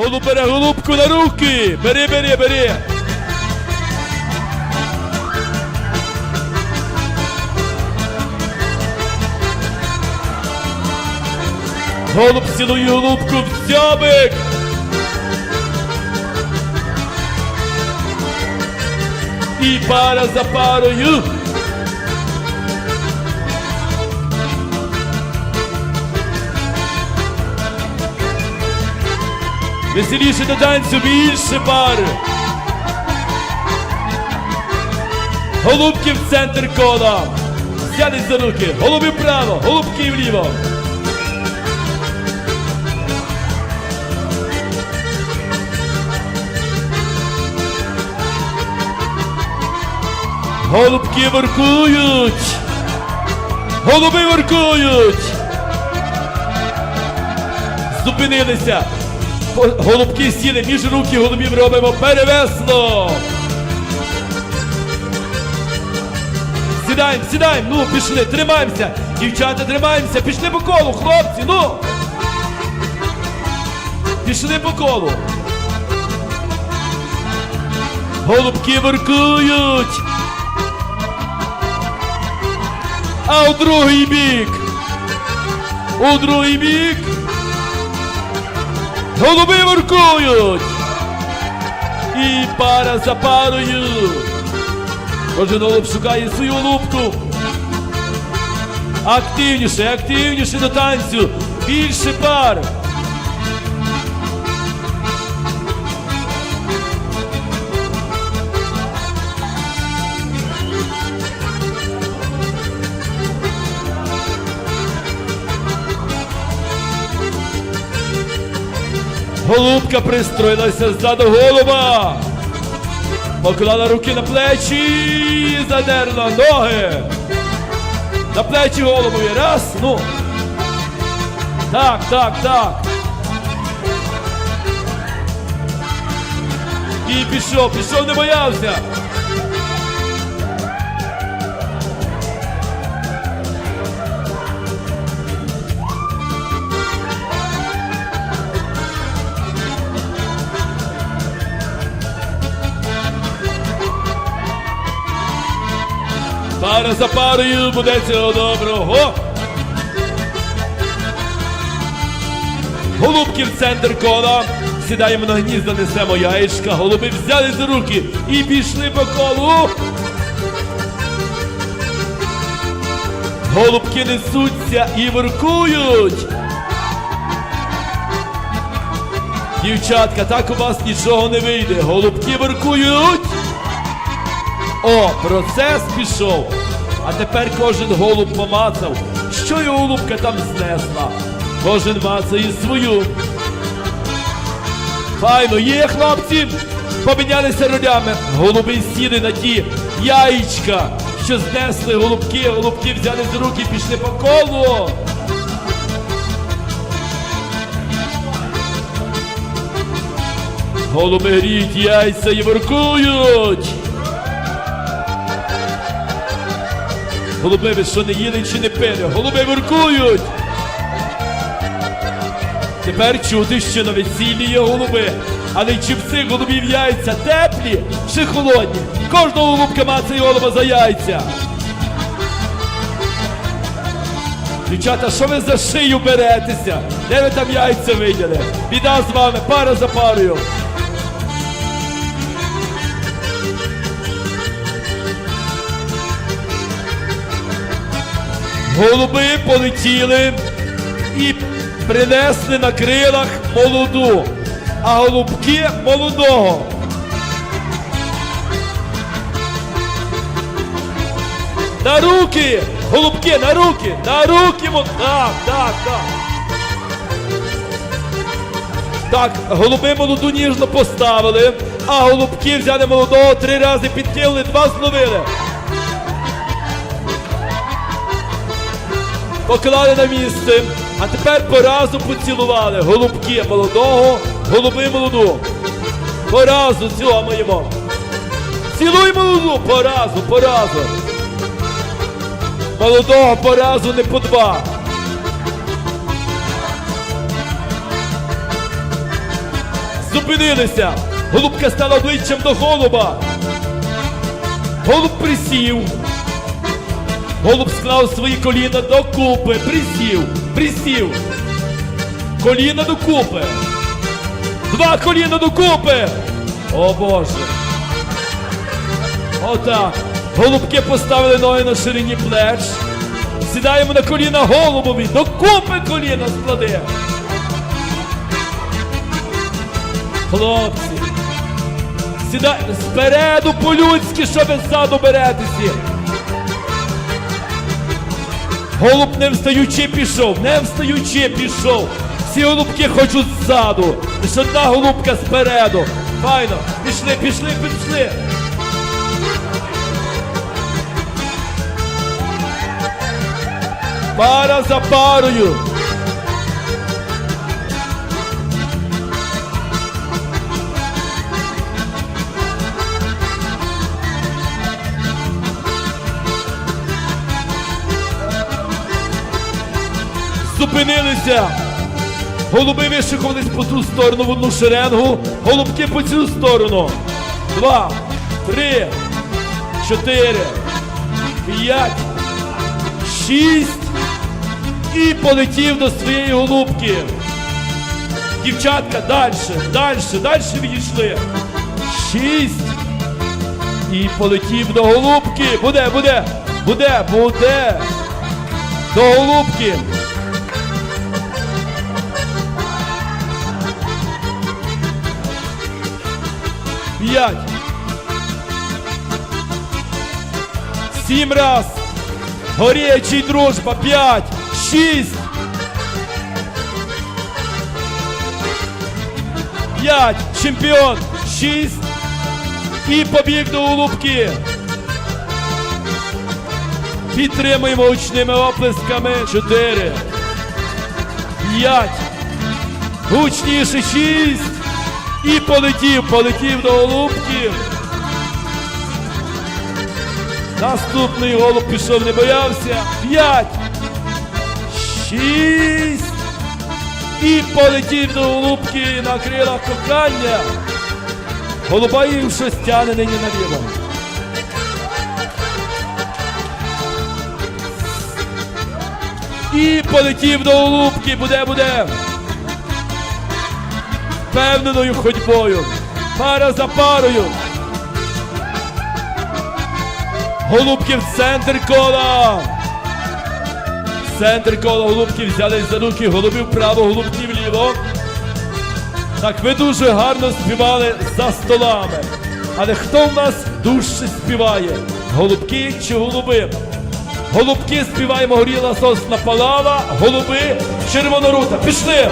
Голуб бере голубку на руки. Бери, бери, бери. Голуб цілує голубку в дзьобик. І пара за парою. Веселіше до танцю більше пар. Голубки в центр кола. Взялись за руки. Голуби вправо, голубки вліво. Голубки воркують. Голуби воркують. Зупинилися. Голубки сіли між руки голубів робимо перевесло. Сідаємо, сідаємо, ну пішли, тримаємося. Дівчата, тримаємося, пішли по колу, хлопці, ну. Пішли по колу. Голубки воркують. А у другий бік. У другий бік. Голуби воркують. І пара за парою. Кожен голуб шукає свою голубку. Активніше, активніше до танцю. Більше пар. Голубка пристроїлася ззаду голуба. Поклала руки на плечі задерла ноги. На плечі головою. Раз, ну. Так, так, так. І пішов, пішов, не боявся. Пара за парою буде цього доброго. Голубки в центр кола. Сідаємо на гніздо, несемо яєчка. Голуби взяли за руки і пішли по колу. Голубки несуться і воркують. Дівчатка, так у вас нічого не вийде. Голубки воркують. О, процес пішов. А тепер кожен голуб помацав, що його голубка там знесла. Кожен мацає свою. Файно, є хлопці, помінялися ролями. Голуби сіли на ті яєчка, що знесли голубки, голубки взяли з руки пішли по колу. Голуби гріють яйця і воркують. Голуби, ви що не їли чи не пили? Голуби воркують. Тепер чути, що на весіллі є голуби. Але цих голубів яйця теплі чи холодні? Кожного голубка мацає голуба за яйця. Дівчата, що ви за шию беретеся? Де ви там яйця виділи? Біда з вами, пара за парою. Голуби полетіли і принесли на крилах молоду, а голубки молодого. На руки! Голубки, на руки! На руки! Так, так, так. Так, голуби молоду ніжно поставили, а голубки взяли молодого три рази підкинули, два зловили. Поклали на місце, а тепер по разу поцілували голубки молодого, голуби молоду. По разу цілуємо. Цілуй молоду по разу, по разу. Молодого по разу не по два. Зупинилися. Голубка стала обличчям до голуба. Голуб присів. Голуб склав свої коліна докупи. Присів. Присів. Коліна докупи. Два коліна докупи. О Боже. Отак. Голубки поставили ноги на ширині плеч. Сідаємо на коліна голубові. Докупи коліна склади. Хлопці. Сідай спереду по-людськи, що ви ззаду беретеся. Голуб не встаючи пішов, не встаючи пішов. Всі голубки хочуть ззаду. Лише одна голубка спереду. Файно. Пішли, пішли, пішли. Пара за парою. Зупинилися. Голуби вишикувались по ту сторону в одну шеренгу, голубки по цю сторону. Два, три, чотири, п'ять, шість. І полетів до своєї голубки. Дівчатка, далі, далі, далі відійшли. Шість. І полетів до голубки. Буде, буде, буде, буде. До голубки. П'ять. Сім раз. Горячий дружба. П'ять. Шість. П'ять. Чемпіон. Шість. І побіг до Улубки. Підтримуємо гучними оплесками. Чотири. П'ять. Гучніше. Шість. І полетів, полетів до голубки. Наступний голуб пішов, не боявся. П'ять. Шість. І полетів до голубки на крилах кохання. Голуба їм щось тяне нині наліво. І полетів до голубки. Буде, буде. Впевненою ходьбою. Пара за парою. Голубки в центр кола. Центр кола голубки взялись за руки, голуби вправо, голубки вліво. Так, ви дуже гарно співали за столами. Але хто в нас дужче співає? Голубки чи голуби? Голубки співаємо горіла сосна палава, голуби червонорута. Пішли!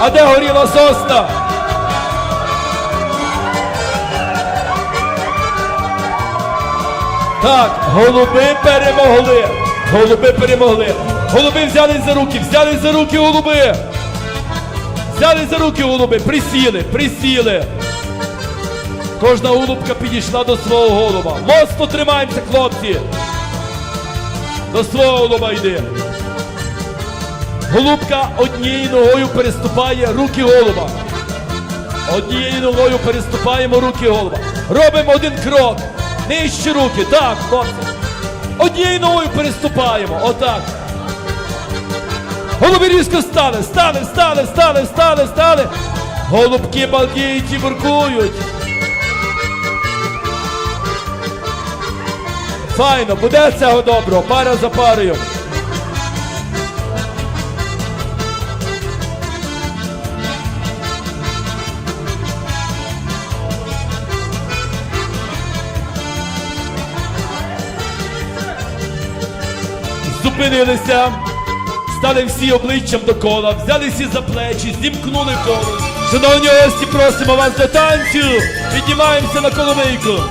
А де горіла сосна? Так, голуби перемогли. Голуби перемогли. Голуби взялись за руки, взялись за руки голуби. Взялись за руки голуби, присіли, присіли. Кожна голубка підійшла до свого голуба. Моцно тримаємося, хлопці. До свого голуба йди. Голубка однією ногою переступає руки голуба. Однією ногою переступаємо руки голуба. Робимо один крок. Нижче руки. Так, хлопці. Однією ногою переступаємо. Отак. Голуби різко стали, стали, стали, стали, стали, стали. Голубки балдіють і буркують. Файно, буде цього доброго, пара за парою. Зупинилися, стали всі обличчям до кола, взяли всі за плечі, зімкнули коло. Шановні гості, просимо вас до танцю. Піднімаємося на коломийку.